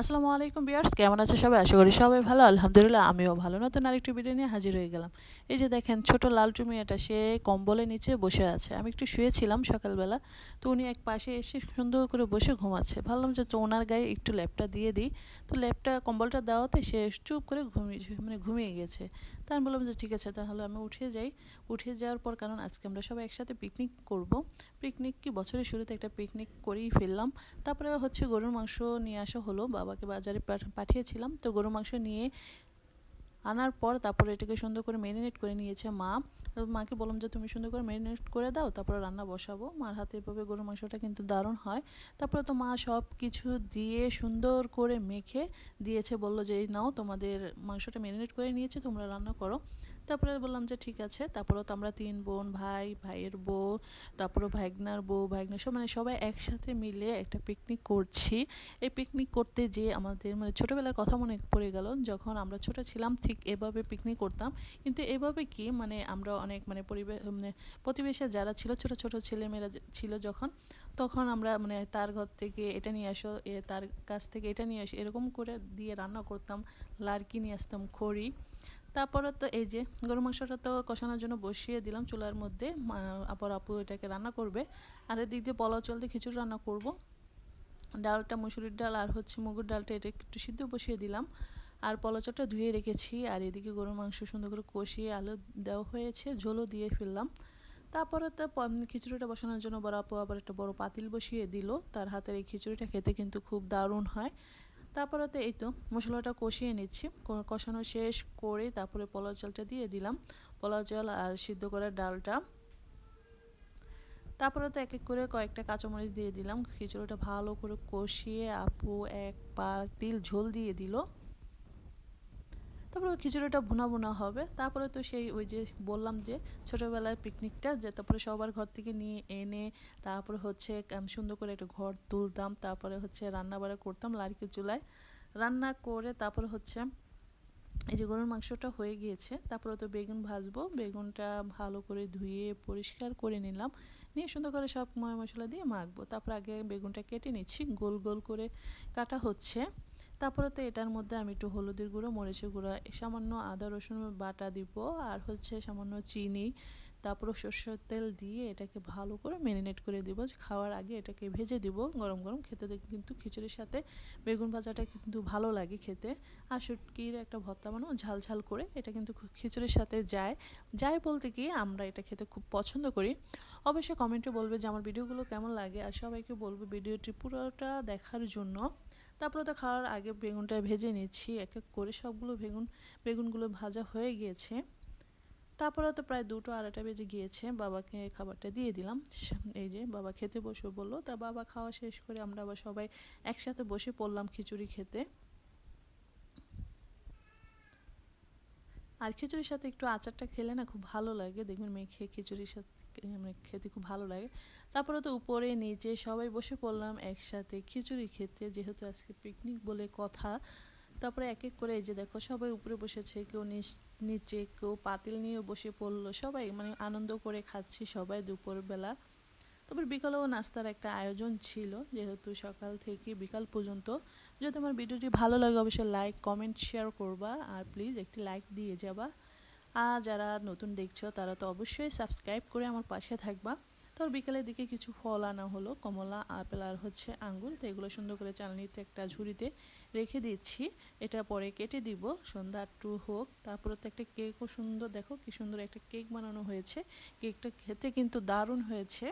আসসালামু আলাইকুম বিয়ার্স কেমন আছে সবাই? আশা করি সবাই ভালো। আলহামদুলিল্লাহ, আমিও ভালো। নতুন আরেকটি ভিডিও নিয়ে হাজির হয়ে গেলাম। এই যে দেখেন, ছোট লালটু মেয়েটা সে কম্বলের নিচে বসে আছে। আমি একটু শুয়েছিলাম সকালবেলা, তো উনি এক পাশে এসে সুন্দর করে বসে ঘুমাচ্ছে। ভাবলাম যে, তো ওনার গায়ে একটু ল্যাপটা দিয়ে দিই। তো ল্যাপটা, কম্বলটা দেওয়াতে সে চুপ করে ঘুমিয়ে মানে ঘুমিয়ে গেছে। তা আমি বললাম যে, ঠিক আছে, তাহলে আমি উঠে যাই। উঠে যাওয়ার পর, কারণ আজকে আমরা সবাই একসাথে পিকনিক করব। পিকনিক কি, বছরের শুরুতে একটা পিকনিক করেই ফেললাম। তারপরে হচ্ছে গরুর মাংস নিয়ে আসা হলো বাবাকে বাজারে পাঠিয়েছিলাম। তো গরুর মাংস নিয়ে আনার পর তারপরে এটাকে সুন্দর করে ম্যারিনেট করে নিয়েছে মা। মাকে বললাম যে, তুমি সুন্দর করে ম্যারিনেট করে দাও, তারপরে রান্না বসাবো। মার হাতে এভাবে গরুর মাংসটা কিন্তু দারুণ হয়। তারপরে তো মা সব কিছু দিয়ে সুন্দর করে মেখে দিয়েছে। বলল যে, এই নাও, তোমাদের মাংসটা ম্যারিনেট করে নিয়েছে, তোমরা রান্না করো। তারপরে বললাম যে ঠিক আছে, তারপরেও তো আমরা তিন বোন, ভাই, ভাইয়ের বউ তারপরে ভাইগনার বউ ভাইগনা সব মানে সবাই একসাথে মিলে একটা পিকনিক করছি। এই পিকনিক করতে যে আমাদের মানে ছোটোবেলার কথা মনে পড়ে গেল, যখন আমরা ছোট ছিলাম ঠিক এভাবে পিকনিক করতাম। কিন্তু এভাবে কি মানে আমরা অনেক মানে পরিবেশ মানে প্রতিবেশে যারা ছিল, ছোট ছোট ছেলেমেয়েরা ছিল যখন, তখন আমরা মানে তার ঘর থেকে এটা নিয়ে আসো তার কাছ থেকে এটা নিয়ে আসো, এরকম করে দিয়ে রান্না করতাম, লার্কি নিয়ে আসতাম, খড়ি। তারপরে তো এই যে গরু মাংসটা তো কষানোর জন্য বসিয়ে দিলাম চুলার মধ্যে আবার আপু এটাকে রান্না করবে। আর এদিক দিয়ে পোলাও চলতে খিচুড়ি রান্না করব। ডালটা, মুসুরির ডাল আর হচ্ছে মুগুর ডালটা এটা একটু সিদ্ধ বসিয়ে দিলাম। আর পলচটা ধুয়ে রেখেছি, আর এদিকে গরুর মাংস সুন্দর করে কষিয়ে আলু দেওয়া হয়েছে, ঝোলও দিয়ে ফেললাম। তারপরে তো খিচুড়িটা বসানোর জন্য বড় আপু আবার একটা বড় পাতিল বসিয়ে দিল। তার হাতের এই খিচুড়িটা খেতে কিন্তু খুব দারুণ হয়। তারপরে তো এই তো মশলাটা কষিয়ে নিচ্ছি। কষানো শেষ করে তারপরে পোলাও চালটা দিয়ে দিলাম। পোলাও চাল আর সিদ্ধ করার ডালটা। তারপরে তো এক এক করে কয়েকটা কাঁচামরিচ দিয়ে দিলাম। খিচুড়িটা ভালো করে কষিয়ে আপু এক পা তিল ঝোল দিয়ে দিল। তারপরে খিচুড়িটা ভুনা ভুনা হবে। তারপরে তো সেই ওই যে বললাম যে ছোটোবেলায় পিকনিকটা যে তারপরে সবার ঘর থেকে নিয়ে এনে, তারপরে হচ্ছে সুন্দর করে একটা ঘর তুলতাম, তারপরে হচ্ছে রান্না বাড়া করতাম লাড়কি চুলায়। রান্না করে তারপরে হচ্ছে এই যে গরুর মাংসটা হয়ে গিয়েছে, তারপরে তো বেগুন ভাজবো, বেগুনটা ভালো করে ধুয়ে পরিষ্কার করে নিলাম। নিয়ে সুন্দর করে সব ময় মশলা দিয়ে মাখবো। তারপর আগে বেগুনটা কেটে নিচ্ছি, গোল গোল করে কাটা হচ্ছে। তারপরে তো এটার মধ্যে আমি একটু হলুদের গুঁড়ো, মরিচের গুঁড়ো, সামান্য আদা, রসুন বাটা দিব আর হচ্ছে সামান্য চিনি, তারপরে সর্ষের তেল দিয়ে এটাকে ভালো করে ম্যারিনেট করে দিব। খাওয়ার আগে এটাকে ভেজে দিব গরম গরম, খেতে কিন্তু খিচুড়ির সাথে বেগুন ভাজাটা কিন্তু ভালো লাগে খেতে। আর শুটকির একটা ভর্তা বানাও ঝাল ঝাল করে, এটা কিন্তু খিচুড়ির সাথে যায়। যায় বলতে কি আমরা এটা খেতে খুব পছন্দ করি। অবশ্যই কমেন্টে বলবে যে আমার ভিডিওগুলো কেমন লাগে আর সবাইকে বলব ভিডিওটি পুরোটা দেখার জন্য। তারপরে তো খাওয়ার আগে বেগুনটা ভেজে নিচ্ছি, এক এক করে সবগুলো বেগুন, বেগুনগুলো ভাজা হয়ে গিয়েছে। তারপরে তো প্রায় দুটো আড়াইটা বেজে গিয়েছে, বাবাকে খাবারটা দিয়ে দিলাম। এই যে বাবা খেতে বসে বলল, তা বাবা খাওয়া শেষ করে আমরা আবার সবাই একসাথে বসে পড়লাম খিচুড়ি খেতে। আর খিচুড়ির সাথে একটু আচারটা খেলে না খুব ভালো লাগে, দেখবেন মেখে খিচুড়ির সাথে মানে খেতে খুব ভালো লাগে। তারপরে তো উপরে, নিচে সবাই বসে পড়লাম একসাথে খিচুড়ি খেতে, যেহেতু আজকে পিকনিক বলে কথা। তারপরে এক এক করে এই যে দেখো সবাই উপরে বসেছে, কেউ নিচে কেউ পাতিল নিয়ে বসে পড়ল, সবাই মানে আনন্দ করে খাচ্ছি সবাই দুপুরবেলা। তারপর বিকালেও নাস্তার একটা আয়োজন ছিল, যেহেতু সকাল থেকে বিকাল পর্যন্ত। যদি আমার ভিডিওটি ভালো লাগে, অবশ্যই লাইক কমেন্ট শেয়ার করবা। আর প্লিজ একটি লাইক দিয়ে যাবা। আর যারা নতুন দেখছ, তারা তো অবশ্যই সাবস্ক্রাইব করে আমার পাশে থাকবা। তারপর বিকেলের দিকে কিছু ফল আনা হলো, কমলা, আপেল আর হচ্ছে আঙ্গুর। তো এগুলো সুন্দর করে চালনিতে একটা ঝুড়িতে রেখে দিচ্ছি। এটা পরে কেটে দিব, সন্ধ্যা একটু হোক। তারপরে তো একটা কেকও সুন্দর, দেখো কি সুন্দর একটা কেক বানানো হয়েছে। কেকটা খেতে কিন্তু দারুণ হয়েছে।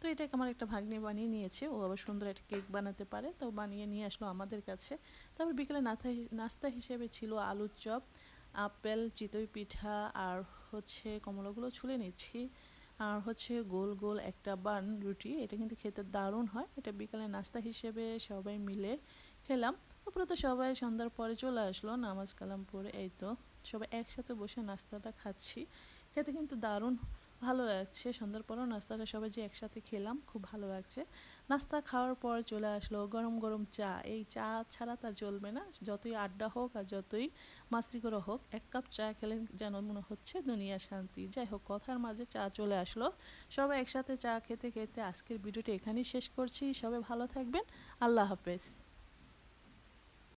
তো এটাকে আমার একটা ভাগ্নি বানিয়ে নিয়েছে। ও আবার সুন্দর একটা কেক বানাতে পারে। তো বানিয়ে নিয়ে আসলো আমাদের কাছে। তারপর বিকেলে নাস্তা নাস্তা হিসেবে ছিল আলুর চপ। আপেল, চিতই পিঠা, আর হচ্ছে কমলাগুলো ছুলে নিচ্ছি। আর হচ্ছে গোল গোল একটা বান রুটি, এটা কিন্তু খেতে দারুণ হয়। এটা বিকালে নাস্তা হিসেবে সবাই মিলে খেলাম। তারপরে তো সবাই সন্ধ্যার পরে চলে আসলো, নামাজ কালাম পরে এই তো। সবাই একসাথে বসে নাস্তাটা খাচ্ছি। খেতে কিন্তু দারুণ ভালো লাগছে। সন্ধ্যার পরেও নাস্তাটা সবাই যে একসাথে খেলাম, খুব ভালো লাগছে। নাস্তা খাওয়ার পর চলে আসলো গরম গরম চা। এই চা ছাড়া তা চলবে না। যতই আড্ডা হোক আর যতই মাস্তি করে হোক, এক কাপ চা খেলে যেন মনে হচ্ছে দুনিয়া শান্তি। যাই হোক, কথার মাঝে চা চলে আসলো। সবাই একসাথে চা খেতে খেতে আজকের ভিডিওটি এখানেই শেষ করছি। সবাই ভালো থাকবেন। আল্লাহ হাফেজ।